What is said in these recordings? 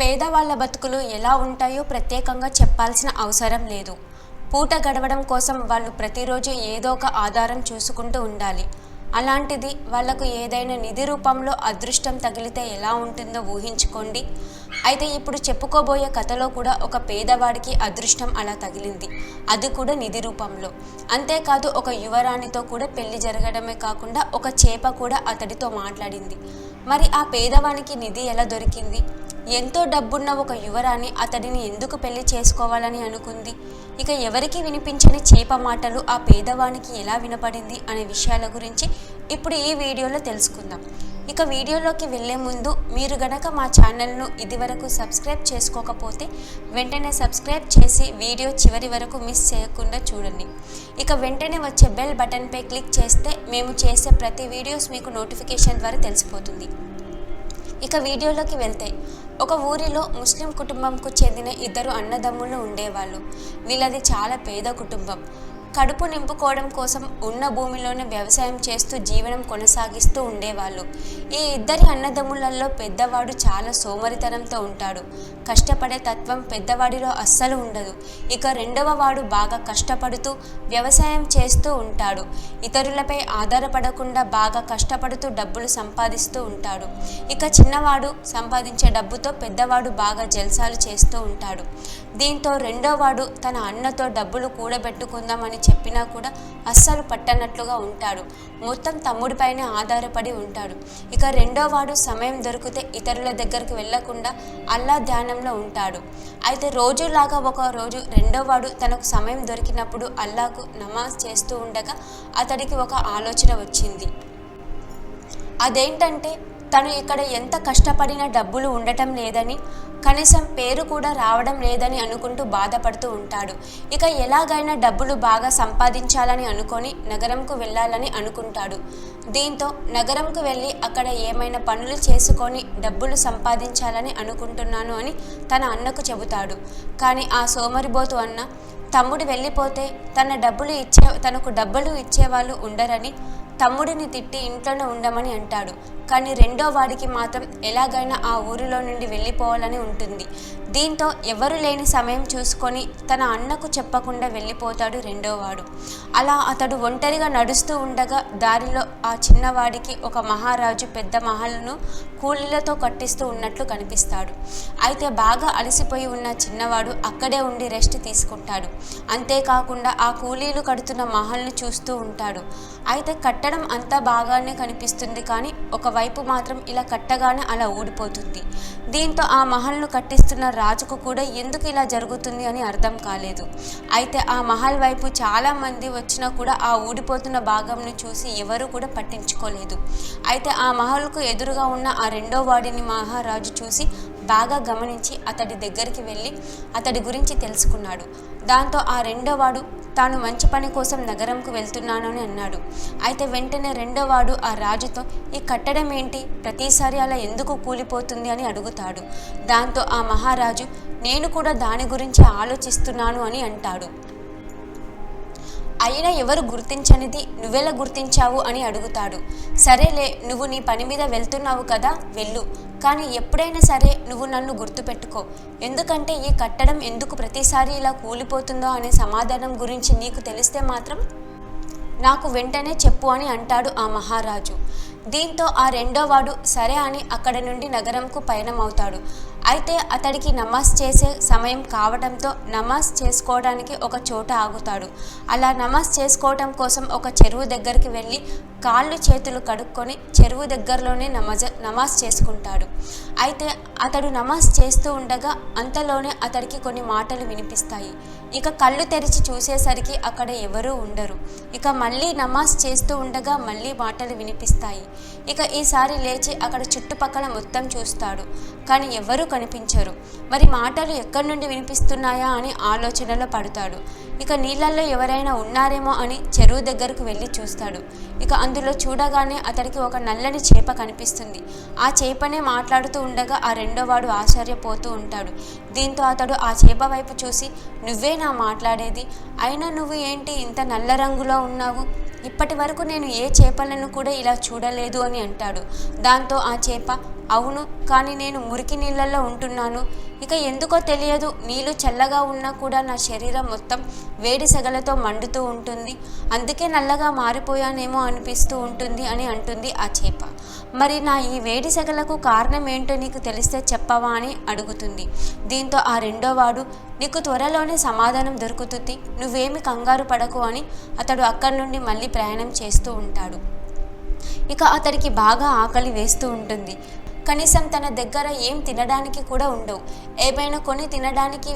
పేదవాళ్ళ బతుకులు ఎలా ఉంటాయో ప్రత్యేకంగా చెప్పాల్సిన అవసరం లేదు. పూట గడవడం కోసం వాళ్ళు ప్రతిరోజు ఏదో ఒక ఆధారం చూసుకుంటూ ఉండాలి. అలాంటిది వాళ్ళకు ఏదైనా నిధి రూపంలో అదృష్టం తగిలితే ఎలా ఉంటుందో ఊహించుకోండి. అయితే ఇప్పుడు చెప్పుకోబోయే కథలో కూడా ఒక పేదవాడికి అదృష్టం అలా తగిలింది. అది కూడా నిధి రూపంలో. అంతేకాదు ఒక యువరాణితో కూడా పెళ్ళి జరగడమే కాకుండా ఒక చేప కూడా అతడితో మాట్లాడింది. మరి ఆ పేదవానికి నిధి ఎలా దొరికింది? ఎంతో డబ్బున్న ఒక యువరాణి అతడిని ఎందుకు పెళ్ళి చేసుకోవాలని అనుకుంది? ఇక ఎవరికి వినిపించని చేప మాటలు ఆ పేదవానికి ఎలా వినపడింది అనే విషయాల గురించి ఇప్పుడు ఈ వీడియోలో తెలుసుకుందాం. ఇక వీడియోలోకి వెళ్ళే ముందు మీరు గనక మా ఛానల్ను ఇదివరకు సబ్స్క్రైబ్ చేసుకోకపోతే వెంటనే సబ్స్క్రైబ్ చేసి వీడియో చివరి వరకు మిస్ చేయకుండా చూడండి. ఇక వెంటనే వచ్చే బెల్ బటన్పై క్లిక్ చేస్తే మేము చేసే ప్రతి వీడియోస్ మీకు నోటిఫికేషన్ ద్వారా తెలిసిపోతుంది. ఇక వీడియోలోకి వెళ్తే ఒక ఊరిలో ముస్లిం కుటుంబంకు చెందిన ఇద్దరు అన్నదమ్ములు ఉండేవాళ్ళు. వీళ్ళది చాలా పేద కుటుంబం. కడుపు నింపుకోవడం కోసం ఉన్న భూమిలోనే వ్యవసాయం చేస్తూ జీవనం కొనసాగిస్తూ ఉండేవాళ్ళు. ఈ ఇద్దరి అన్నదమ్ములలో పెద్దవాడు చాలా సోమరితనంతో ఉంటాడు. కష్టపడే తత్వం పెద్దవాడిలో అస్సలు ఉండదు. ఇక రెండవ వాడు బాగా కష్టపడుతూ వ్యవసాయం చేస్తూ ఉంటాడు. ఇతరులపై ఆధారపడకుండా బాగా కష్టపడుతూ డబ్బులు సంపాదిస్తూ ఉంటాడు. ఇక చిన్నవాడు సంపాదించే డబ్బుతో పెద్దవాడు బాగా జల్సాలు చేస్తూ ఉంటాడు. దీంతో రెండోవాడు తన అన్నతో డబ్బులు కూడబెట్టుకుందామని చెప్పినా కూడా అస్సలు పట్టనట్లుగా ఉంటాడు. మొత్తం తమ్ముడిపైనే ఆధారపడి ఉంటాడు. ఇక రెండోవాడు సమయం దొరికితే ఇతరుల దగ్గరికి వెళ్ళకుండా అల్లా ధ్యానంలో ఉంటాడు. అయితే రోజులాగా ఒక రోజు రెండోవాడు తనకు సమయం దొరికినప్పుడు అల్లాకు నమాజ్ చేస్తూ ఉండగా అతడికి ఒక ఆలోచన వచ్చింది. అదేంటంటే తను ఇక్కడ ఎంత కష్టపడినా డబ్బులు ఉండటం లేదని కనీసం పేరు కూడా రావడం లేదని అనుకుంటూ బాధపడుతూ ఉంటాడు. ఇక ఎలాగైనా డబ్బులు బాగా సంపాదించాలని అనుకొని నగరంకు వెళ్ళాలని అనుకుంటాడు. దీంతో నగరంకు వెళ్ళి అక్కడ ఏమైనా పనులు చేసుకొని డబ్బులు సంపాదించాలని అనుకుంటున్నాను అని తన అన్నకు చెబుతాడు. కానీ ఆ సోమరిబోతు అన్న తమ్ముడు వెళ్ళిపోతే తన డబ్బులు ఇచ్చే తనకు డబ్బులు ఇచ్చేవాళ్ళు ఉండరని తమ్ముడిని తిట్టి ఇంట్లోనే ఉండమని అంటాడు. కానీ రెండో వాడికి మాత్రం ఎలాగైనా ఆ ఊరిలో నుండి వెళ్ళిపోవాలని ఉంటుంది. దీంతో ఎవరు లేని సమయం చూసుకొని తన అన్నకు చెప్పకుండా వెళ్ళిపోతాడు రెండోవాడు అలా అతడు ఒంటరిగా నడుస్తూ ఉండగా దారిలో ఆ చిన్నవాడికి ఒక మహారాజు పెద్ద మహల్ను కూలీలతో కట్టిస్తూ ఉన్నట్లు కనిపిస్తాడు. అయితే బాగా అలసిపోయి ఉన్న చిన్నవాడు అక్కడే ఉండి రెస్ట్ తీసుకుంటాడు. అంతేకాకుండా ఆ కూలీలు కడుతున్న మహల్ని చూస్తూ ఉంటాడు. అయితే కట్టడం అంతా బాగానే కనిపిస్తుంది కానీ ఒక వైపు మాత్రం ఇలా కట్టగానే అలా ఊడిపోతుంది. దీంతో ఆ మహల్ను కట్టిస్తున్న రాజుకు కూడా ఎందుకు ఇలా జరుగుతుంది అని అర్థం కాలేదు. అయితే ఆ మహల్ వైపు చాలా మంది వచ్చినా కూడా ఆ ఊడిపోతున్న భాగంను చూసి ఎవరు కూడా పట్టించుకోలేదు. అయితే ఆ మహల్కు ఎదురుగా ఉన్న ఆ రెండో వాడిని మహారాజు చూసి బాగా గమనించి అతడి దగ్గరికి వెళ్ళి అతడి గురించి తెలుసుకున్నాడు. దాంతో ఆ రెండోవాడు తాను మంచి పని కోసం నగరంకు వెళ్తున్నానని అన్నాడు. అయితే వెంటనే రెండోవాడు ఆ రాజుతో ఈ కట్టడం ఏంటి? ప్రతిసారి అలా ఎందుకు కూలిపోతుంది అని అడుగుతాడు. దాంతో ఆ మహారాజు నేను కూడా దాని గురించి ఆలోచిస్తున్నాను అని అంటాడు. అయినా ఎవరు గుర్తించనిది నువ్వెలా గుర్తించావు అని అడుగుతాడు. సరేలే నువ్వు నీ పని మీద వెళ్తున్నావు కదా వెళ్ళు. కానీ ఎప్పుడైనా సరే నువ్వు నన్ను గుర్తుపెట్టుకో. ఎందుకంటే ఈ కట్టడం ఎందుకు ప్రతిసారి ఇలా కూలిపోతుందో అనే సమాధానం గురించి నీకు తెలిస్తే మాత్రం నాకు వెంటనే చెప్పు అని అంటాడు ఆ మహారాజు. దీంతో ఆ రెండో వాడు సరే అని అక్కడ నుండి నగరంకు పయనమవుతాడు. అయితే అతడికి నమాజ్ చేసే సమయం కావడంతో నమాజ్ చేసుకోవడానికి ఒక చోట ఆగుతాడు. అలా నమాజ్ చేసుకోవడం కోసం ఒక చెరువు దగ్గరికి వెళ్ళి కాళ్ళు చేతులు కడుక్కొని చెరువు దగ్గరలోనే నమాజ్ నమాజ్ చేసుకుంటాడు. అయితే అతడు నమాజ్ చేస్తూ ఉండగా అంతలోనే అతడికి కొన్ని మాటలు వినిపిస్తాయి. ఇక కళ్ళు తెరిచి చూసేసరికి అక్కడ ఎవరూ ఉండరు. ఇక మళ్ళీ నమాజ్ చేస్తూ ఉండగా మళ్ళీ మాటలు వినిపిస్తాయి. ఇక ఈసారి లేచి అక్కడ చుట్టుపక్కల మొత్తం చూస్తాడు. కానీ ఎవరు కనిపించరు. మరి మాటలు ఎక్కడి నుండి వినిపిస్తున్నాయా అని ఆలోచనలో పడతాడు. ఇక నీళ్ళల్లో ఎవరైనా ఉన్నారేమో అని చెరువు దగ్గరకు వెళ్ళి చూస్తాడు. ఇక అందులో చూడగానే అతడికి ఒక నల్లని చేప కనిపిస్తుంది. ఆ చేపనే మాట్లాడుతూ ఉండగా ఆ రెండో వాడు ఆశ్చర్యపోతూ ఉంటాడు. దీంతో అతడు ఆ చేప వైపు చూసి నువ్వే నా మాట్లాడేది? అయినా నువ్వు ఏంటి ఇంత నల్ల రంగులో ఉన్నావు? ఇప్పటి వరకు నేను ఏ చేపలను కూడా ఇలా చూడలేదు అని అంటాడు. దాంతో ఆ చేప అవును కానీ నేను మురికి నీళ్ళల్లో ఉంటున్నాను. ఇక ఎందుకో తెలియదు. నీళ్ళు చల్లగా ఉన్నా కూడా నా శరీరం మొత్తం వేడి సెగలతో మండుతూ ఉంటుంది. అందుకే నల్లగా మారిపోయానేమో అనిపిస్తూ ఉంటుంది అని అంటుంది ఆ చేప. మరి నా ఈ వేడి సెగలకు కారణం ఏంటో నీకు తెలిస్తే చెప్పవా అని అడుగుతుంది. దీంతో ఆ రెండో వాడు నీకు త్వరలోనే సమాధానం దొరుకుతుంది. నువ్వేమి కంగారు పడకు అని అతడు అక్కడి నుండి మళ్ళీ ప్రయాణం చేస్తూ ఉంటాడు. ఇక అతడికి బాగా ఆకలి వేస్తూ ఉంటుంది. కనీసం తన దగ్గర ఏం తినడానికి కూడా ఉండవు. ఏమైనా కొని తినడానికి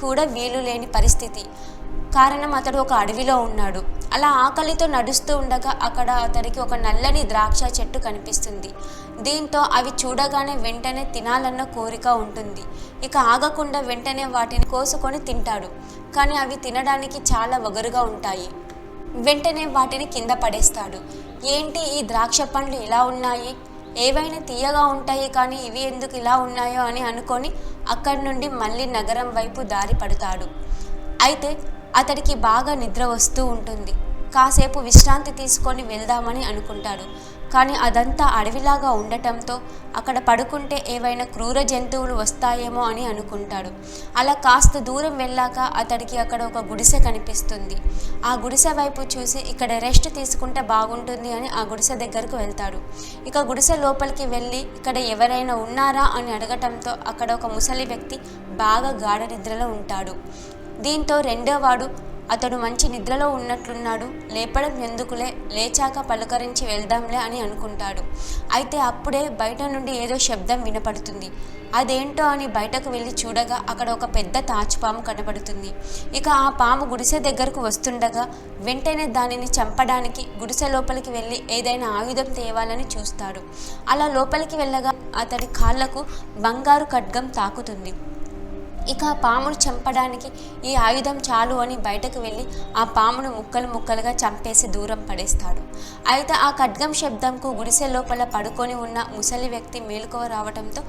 కూడా వీలు లేని పరిస్థితి. కారణం అతడు ఒక అడవిలో ఉన్నాడు. అలా ఆకలితో నడుస్తూ ఉండగా అక్కడ అతడికి ఒక నల్లని ద్రాక్ష చెట్టు కనిపిస్తుంది. దీంతో అవి చూడగానే వెంటనే తినాలన్న కోరిక ఉంటుంది. ఇక ఆగకుండా వెంటనే వాటిని కోసుకొని తింటాడు. కానీ అవి తినడానికి చాలా వగరుగా ఉంటాయి. వెంటనే వాటిని కింద పడేస్తాడు. ఏంటి ఈ ద్రాక్ష పండ్లు ఇలా ఉన్నాయి? ఏవైనా తీయగా ఉంటాయి కానీ ఇవి ఎందుకు ఇలా ఉన్నాయో అని అనుకొని అక్కడి నుండి మళ్ళీ నగరం వైపు దారి పడతాడు. అయితే అతడికి బాగా నిద్ర వస్తూ ఉంటుంది. కాసేపు విశ్రాంతి తీసుకొని వెళ్దామని అనుకుంటాడు. కానీ అదంతా అడవిలాగా ఉండటంతో అక్కడ పడుకుంటే ఏవైనా క్రూర జంతువులు వస్తాయేమో అని అనుకుంటాడు. అలా కాస్త దూరం వెళ్ళాక అతడికి అక్కడ ఒక గుడిసె కనిపిస్తుంది. ఆ గుడిసె వైపు చూసి ఇక్కడ రెస్ట్ తీసుకుంటే బాగుంటుంది అని ఆ గుడిసె దగ్గరకు వెళ్తాడు. ఇక గుడిసె లోపలికి వెళ్ళి ఇక్కడ ఎవరైనా ఉన్నారా అని అడగటంతో అక్కడ ఒక ముసలి వ్యక్తి బాగా గాఢ నిద్రలో ఉంటాడు. దీంతో రెండో వాడు అతడు మంచి నిద్రలో ఉన్నట్లున్నాడు లేపడం ఎందుకులే లేచాక పలకరించి వెళ్దాంలే అని అనుకుంటాడు. అయితే అప్పుడే బయట నుండి ఏదో శబ్దం వినపడుతుంది. అదేంటో అని బయటకు వెళ్ళి చూడగా అక్కడ ఒక పెద్ద తాచుపాము కనబడుతుంది ఇక ఆ పాము గుడిసె దగ్గరకు వస్తుండగా వెంటనే దానిని చంపడానికి గుడిసె లోపలికి వెళ్ళి ఏదైనా ఆయుధం తేవాలని చూస్తాడు. అలా లోపలికి వెళ్ళగా అతడి కాళ్ళకు బంగారు ఖడ్గం తాకుతుంది. ఇక ఆ పామును చంపడానికి ఈ ఆయుధం చాలు అని బయటకు వెళ్ళి ఆ పామును ముక్కలు ముక్కలుగా చంపేసి దూరం పడేస్తాడు. అయితే ఆ ఖడ్గం శబ్దంకు గుడిసె లోపల పడుకొని ఉన్న ముసలి వ్యక్తి మేలుకోవ రావడంతో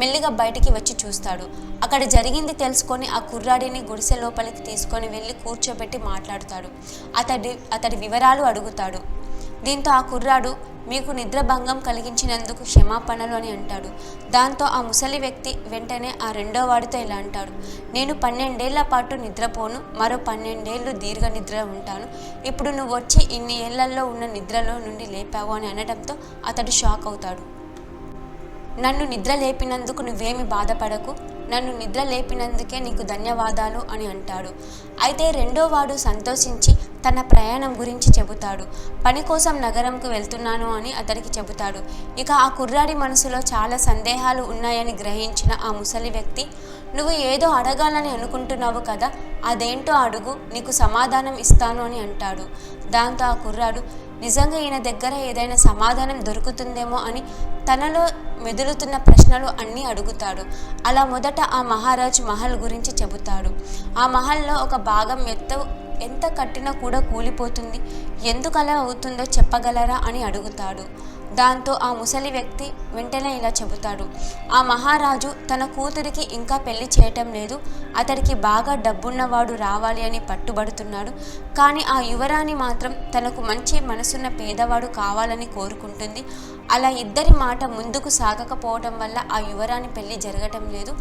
మెల్లిగా బయటికి వచ్చి చూస్తాడు. అక్కడ జరిగింది తెలుసుకొని ఆ కుర్రాడిని గుడిసె లోపలికి తీసుకొని వెళ్ళి కూర్చోబెట్టి మాట్లాడుతాడు. అతడి అతడి వివరాలు అడుగుతాడు. దీంతో ఆ కుర్రాడు మీకు నిద్రభంగం కలిగించినందుకు క్షమాపణలు అని అంటాడు. దాంతో ఆ ముసలి వ్యక్తి వెంటనే ఆ రెండో వాడితో ఇలా అంటాడు. నేను పన్నెండేళ్ళ పాటు నిద్రపోను మరో పన్నెండేళ్ళు దీర్ఘ నిద్ర ఉంటాను. ఇప్పుడు నువ్వు వచ్చి ఇన్ని ఏళ్ళలో ఉన్న నిద్రలో నుండి లేపావు అని అనడంతో అతడు షాక్ అవుతాడు. నన్ను నిద్ర లేపినందుకు నువ్వేమి బాధపడకు నన్ను నిద్ర లేపినందుకే నీకు ధన్యవాదాలు అని అంటాడు. అయితే రెండో వాడు సంతోషించి తన ప్రయాణం గురించి చెబుతాడు. పని కోసం నగరంకు వెళ్తున్నాను అని అతడికి చెబుతాడు. ఇక ఆ కుర్రాడి మనసులో చాలా సందేహాలు ఉన్నాయని గ్రహించిన ఆ ముసలి వ్యక్తి నువ్వు ఏదో అడగాలని అనుకుంటున్నావు కదా అదేంటో అడుగు నీకు సమాధానం ఇస్తాను అని అంటాడు. దాంతో ఆ కుర్రాడు నిజంగా ఈయన దగ్గర ఏదైనా సమాధానం దొరుకుతుందేమో అని తనలో మెదులుతున్న ప్రశ్నలు అన్నీ అడుగుతాడు. అలా మొదట ఆ మహారాజ్ మహల్ గురించి చెబుతాడు. ఆ మహల్లో ఒక భాగం ఎత్తు ఎంత కట్టినా కూడా కూలిపోతుంది. ఎందుకు అలా అవుతుందో చెప్పగలరా అని అడుగుతాడు. దాంతో ఆ ముసలి వ్యక్తి వెంటనే ఇలా చెబుతాడు. ఆ మహారాజు తన కూతురికి ఇంకా పెళ్ళి చేయటం లేదు. అతడికి బాగా డబ్బున్నవాడు రావాలి అని పట్టుబడుతున్నాడు. కానీ ఆ యువరాణి మాత్రం తనకు మంచి మనసున్న పేదవాడు కావాలని కోరుకుంటుంది. అలా ఇద్దరి మాట ముందుకు సాగకపోవడం వల్ల ఆ యువరాణి పెళ్ళి జరగటం లేదు.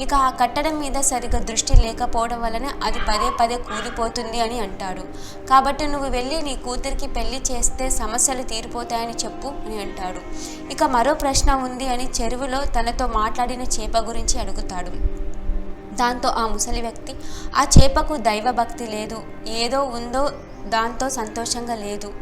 ఇక ఆ కట్టడం మీద సరిగా దృష్టి లేకపోవడం వలన అది పదే పదే కూలిపోతుంది అని అంటాడు. కాబట్టి నువ్వు వెళ్ళి నీ కూతురికి పెళ్ళి చేస్తే సమస్యలు తీరిపోతాయని చెప్పు అని అంటాడు. ఇక మరో ప్రశ్న ఉంది అని చెరువులో తనతో మాట్లాడిన చేప గురించి అడుగుతాడు. దాంతో ఆ ముసలి వ్యక్తి ఆ చేపకు దైవభక్తి లేదు. ఏదో ఉందో దాంతో సంతోషంగా లేదు.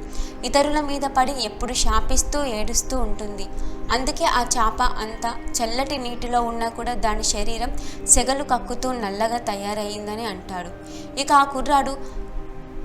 ఇతరుల మీద పడి ఎప్పుడు శాపిస్తూ ఏడుస్తూ ఉంటుంది. అందుకే ఆ చేప అంతా చల్లటి నీటిలో ఉన్నా కూడా దాని శరీరం సెగలు కక్కుతూ నల్లగా తయారయ్యిందని అంటాడు. ఇక ఆ కుర్రాడు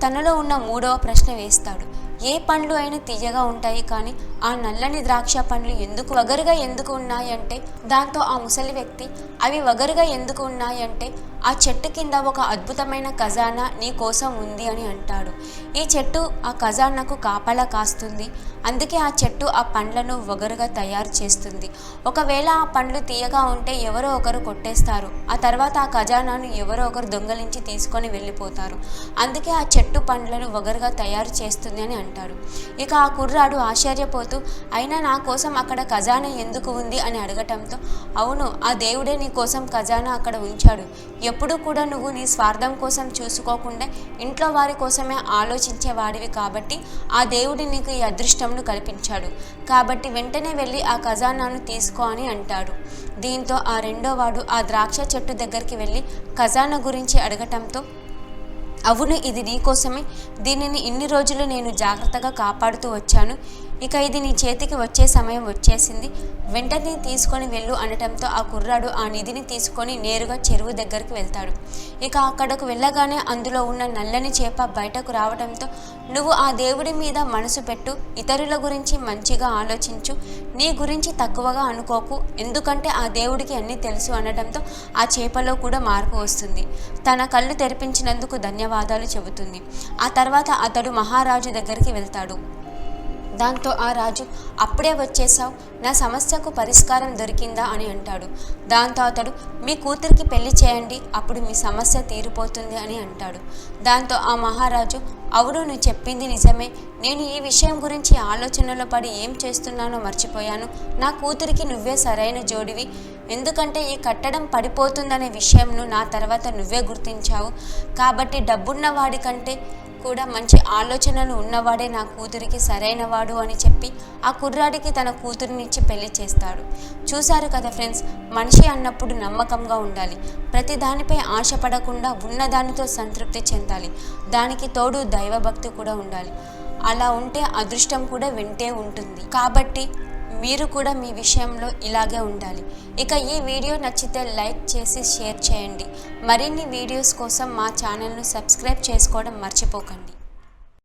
తనలో ఉన్న మూడవ ప్రశ్న వేస్తాడు. ఏ పండ్లు అయినా తీయగా ఉంటాయి కానీ ఆ నల్లని ద్రాక్ష పండ్లు ఎందుకు వగరుగా ఎందుకు ఉన్నాయంటే దాంతో ఆ ముసలి వ్యక్తి అవి వగరుగా ఎందుకు ఉన్నాయంటే ఆ చెట్టు కింద ఒక అద్భుతమైన ఖజానా నీ కోసం ఉంది అని అంటాడు. ఈ చెట్టు ఆ ఖజానాకు కాపలా కాస్తుంది. అందుకే ఆ చెట్టు ఆ పండ్లను వగరుగా తయారు చేస్తుంది. ఒకవేళ ఆ పండ్లు తీయగా ఉంటే ఎవరో ఒకరు కొట్టేస్తారు. ఆ తర్వాత ఆ ఖజానాను ఎవరో ఒకరు దొంగలించి తీసుకొని వెళ్ళిపోతారు. అందుకే ఆ చెట్టు పండ్లను వగరుగా తయారు చేస్తుంది అని అంటాడు. ఇక ఆ కుర్రాడు ఆశ్చర్యపో ఆశ్చర్యపోతూ అయినా నా కోసం అక్కడ ఖజానా ఎందుకు ఉంది? అని అడగటంతో అవును ఆ దేవుడే నీ కోసం ఖజానా అక్కడ ఉంచాడు. ఎప్పుడు కూడా నువ్వు నీ స్వార్థం కోసం చూసుకోకుండా ఇంట్లో వారి కోసమే ఆలోచించేవాడివి కాబట్టి ఆ దేవుడి నీకు ఈ అదృష్టంను కల్పించాడు. కాబట్టి వెంటనే వెళ్ళి ఆ ఖజానాను తీసుకో అని అంటాడు. దీంతో ఆ రెండో వాడు ఆ ద్రాక్ష చెట్టు దగ్గరికి వెళ్ళి ఖజానా గురించి అడగటంతో అవును ఇది నీకోసమే దీనిని ఇన్ని రోజులు నేను జాగ్రత్తగా కాపాడుతూ వచ్చాను. ఇక ఇది నీ చేతికి వచ్చే సమయం వచ్చేసింది. వెంటనే తీసుకొని వెళ్ళు అనటంతో ఆ కుర్రాడు ఆ నిధిని తీసుకొని నేరుగా చెరువు దగ్గరికి వెళ్తాడు. ఇక అక్కడకు వెళ్ళగానే అందులో ఉన్న నల్లని చేప బయటకు రావడంతో నువ్వు ఆ దేవుడి మీద మనసు పెట్టు ఇతరుల గురించి మంచిగా ఆలోచించు నీ గురించి తక్కువగా అనుకోకు ఎందుకంటే ఆ దేవుడికి అన్నీ తెలుసు అనడంతో ఆ చేపలో కూడా మార్పు వస్తుంది. తన కళ్ళు తెరిపించినందుకు ధన్యవాదాలు చెబుతుంది. ఆ తర్వాత అతడు మహారాజు దగ్గరికి వెళ్తాడు. దాంతో ఆ రాజు అప్పుడే వచ్చేసావు నా సమస్యకు పరిష్కారం దొరికిందా? అని అంటాడు. దాంతో అతడు మీ కూతురికి పెళ్ళి చేయండి అప్పుడు మీ సమస్య తీరిపోతుంది అని అంటాడు. దాంతో ఆ మహారాజు అవును నువ్వు చెప్పింది నిజమే. నేను ఈ విషయం గురించి ఆలోచనలో పడి ఏం చేస్తున్నానో మర్చిపోయాను. నా కూతురికి నువ్వే సరైన జోడివి. ఎందుకంటే ఈ కట్టడం పడిపోతుందనే విషయంను నా తర్వాత నువ్వే గుర్తించావు. కాబట్టి డబ్బున్న వాడి కంటే కూడా మంచి ఆలోచనలు ఉన్నవాడే నా కూతురికి సరైనవాడు అని చెప్పి ఆ కుర్రాడికి తన కూతురినిచ్చి పెళ్ళి చేస్తాడు. చూశారు కదా ఫ్రెండ్స్ మనిషి అన్నప్పుడు నమ్మకంగా ఉండాలి. ప్రతి దానిపై ఆశపడకుండా ఉన్నదానితో సంతృప్తి చెందాలి. దానికి తోడు దైవభక్తి కూడా ఉండాలి. అలా ఉంటే అదృష్టం కూడా వింటే ఉంటుంది. కాబట్టి మీరు కూడా మీ విషయంలో ఇలాగే ఉండాలి. ఇక ఈ వీడియో నచ్చితే లైక్ చేసి షేర్ చేయండి. మరిన్ని వీడియోస్ కోసం మా ఛానల్ను సబ్స్క్రైబ్ చేసుకోవడం మర్చిపోకండి.